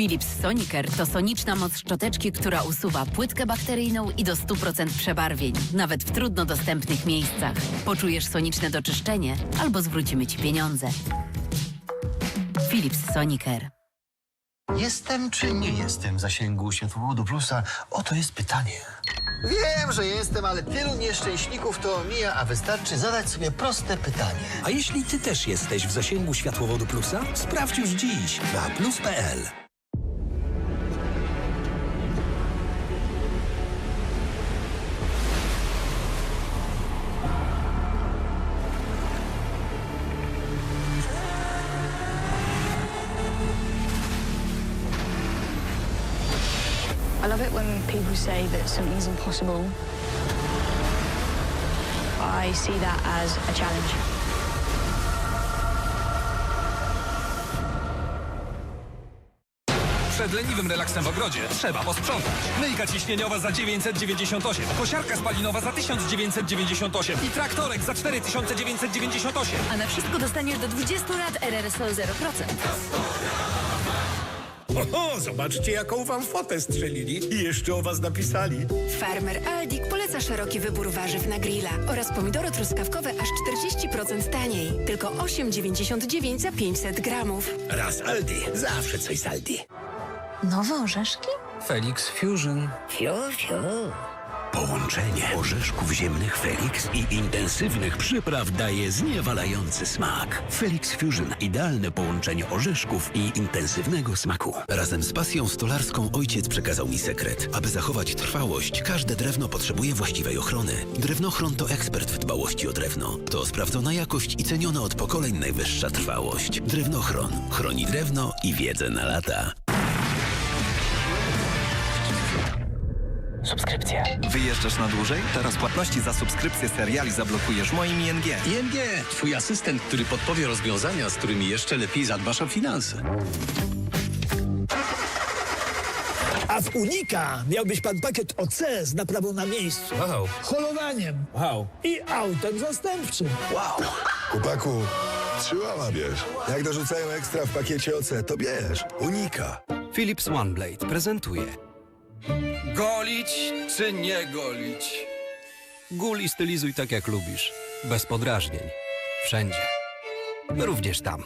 Philips Sonicare to soniczna moc szczoteczki, która usuwa płytkę bakteryjną i do 100% przebarwień, nawet w trudno dostępnych miejscach. Poczujesz soniczne doczyszczenie albo zwrócimy Ci pieniądze. Philips Sonicare. Jestem czy nie jestem w zasięgu światłowodu plusa? Oto jest pytanie. Wiem, że jestem, ale tylu nieszczęśników to mija, a wystarczy zadać sobie proste pytanie. A jeśli ty też jesteś w zasięgu światłowodu plusa? Sprawdź już dziś na plus.pl. I love it when people say that something's impossible. I see that as a challenge. Przed leniwym relaksem w ogrodzie trzeba posprzątać. Myjka ciśnieniowa za 998, kosiarka spalinowa za 1998 i traktorek za 4998. A na wszystko dostaniesz do 20 lat RRSO 0%. Oho, zobaczcie, jaką wam fotę strzelili. I jeszcze o was napisali. Farmer Aldik poleca szeroki wybór warzyw na grilla oraz pomidory truskawkowe aż 40% taniej. Tylko 8,99 za 500 gramów. Raz Aldi, zawsze coś z Aldi. Nowe orzeszki? Felix Fusion. Połączenie orzeszków ziemnych Felix i intensywnych przypraw daje zniewalający smak. Felix Fusion. Idealne połączenie orzeszków i intensywnego smaku. Razem z pasją stolarską ojciec przekazał mi sekret. Aby zachować trwałość, każde drewno potrzebuje właściwej ochrony. Drewnochron to ekspert w dbałości o drewno. To sprawdzona jakość i ceniona od pokoleń najwyższa trwałość. Drewnochron. Chroni drewno i wiedzę na lata. Wyjeżdżasz na dłużej? Teraz płatności za subskrypcję seriali zablokujesz moim ING. ING, twój asystent, który podpowie rozwiązania, z którymi jeszcze lepiej zadbasz o finanse. A w Unika miałbyś pan pakiet OC z naprawą na miejscu. Wow. Holowaniem. Wow. I autem zastępczym. Chłopaku, trzymała bierz. Jak dorzucają ekstra w pakiecie OC, to bierz. Unika. Philips OneBlade prezentuje Golić czy nie golić? Gul i stylizuj tak jak lubisz. Bez podrażnień. Wszędzie. Również tam.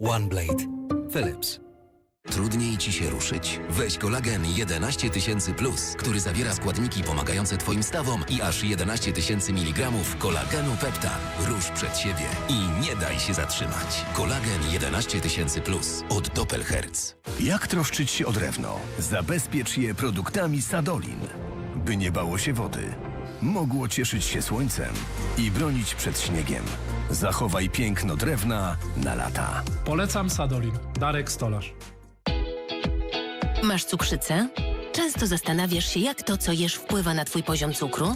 OneBlade. Philips. Trudniej ci się ruszyć? Weź kolagen 11 tysięcy plus, który zawiera składniki pomagające twoim stawom i aż 11 tysięcy miligramów kolagenu peptan. Rusz przed siebie i nie daj się zatrzymać. Kolagen 11 tysięcy plus od Doppelherz. Jak troszczyć się o drewno? Zabezpiecz je produktami Sadolin, by nie bało się wody. Mogło cieszyć się słońcem i bronić przed śniegiem. Zachowaj piękno drewna na lata. Polecam Sadolin. Darek Stolarz. Masz cukrzycę? Często zastanawiasz się, jak to, co jesz, wpływa na twój poziom cukru?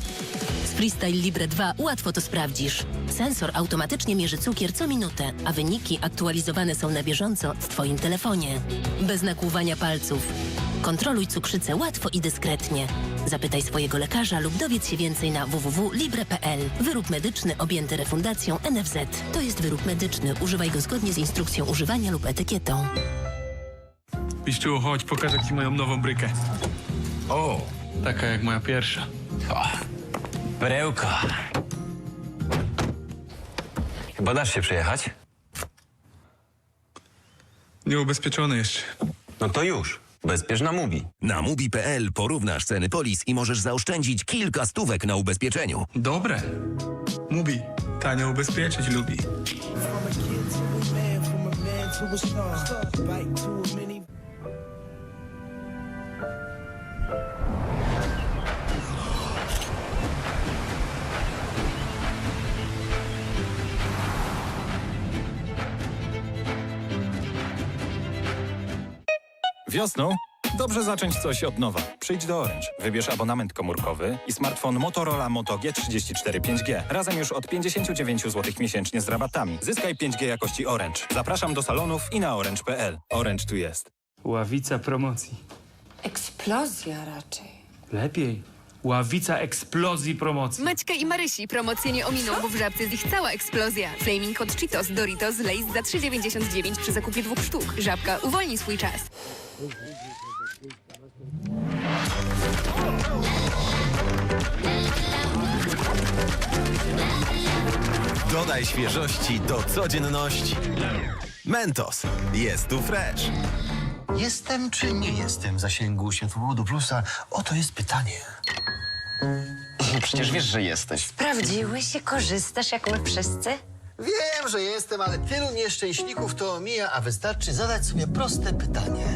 Z Freestyle Libre 2 łatwo to sprawdzisz. Sensor automatycznie mierzy cukier co minutę, a wyniki aktualizowane są na bieżąco w twoim telefonie. Bez nakłuwania palców. Kontroluj cukrzycę łatwo i dyskretnie. Zapytaj swojego lekarza lub dowiedz się więcej na www.libre.pl. Wyrób medyczny objęty refundacją NFZ. To jest wyrób medyczny. Używaj go zgodnie z instrukcją używania lub etykietą. Piszczu, chodź, pokażę ci moją nową brykę. O, taka jak moja pierwsza. Perełka. Chyba dasz się przejechać? Nieubezpieczony jeszcze. No to już. Bezpieczna na Mubi. Na mubi.pl porównasz ceny polis i możesz zaoszczędzić kilka stówek na ubezpieczeniu. Dobre. Mówi, tanio ubezpieczyć lubi. Wiosną? Dobrze zacząć coś od nowa. Przyjdź do Orange. Wybierz abonament komórkowy i smartfon Motorola Moto G34 5G. Razem już od 59 zł miesięcznie z rabatami. Zyskaj 5G jakości Orange. Zapraszam do salonów i na orange.pl. Orange tu jest. Ławica promocji. Eksplozja raczej. Lepiej. Ławica eksplozji promocji. Maćka i Marysi promocje nie ominą, bo w Żabce jest ich cała eksplozja. Flaming Hot Cheetos, Doritos, Lay's za 3,99 przy zakupie dwóch sztuk. Żabka, uwolnij swój czas. Dodaj świeżości do codzienności. Mentos. Jest tu fresh. Jestem czy nie jestem w zasięgu światłowodu plusa? Oto jest pytanie. Przecież wiesz, że jesteś. Sprawdziłeś się, korzystasz jak my wszyscy? Wiem, że jestem, ale tylu nieszczęśników to mija, a wystarczy zadać sobie proste pytanie.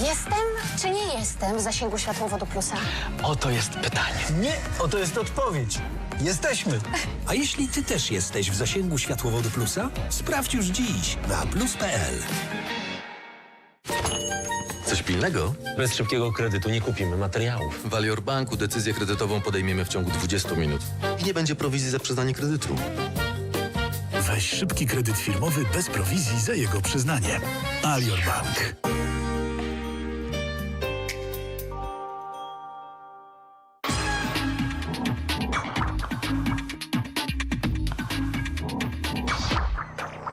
Jestem czy nie jestem w zasięgu światłowodu plusa? Oto jest pytanie. Nie, oto jest odpowiedź. Jesteśmy. A jeśli ty też jesteś w zasięgu światłowodu plusa? Sprawdź już dziś na plus.pl. Coś pilnego? Bez szybkiego kredytu nie kupimy materiałów. W Alior Banku decyzję kredytową podejmiemy w ciągu 20 minut. I nie będzie prowizji za przyznanie kredytu. Weź szybki kredyt firmowy bez prowizji za jego przyznanie. Alior Bank.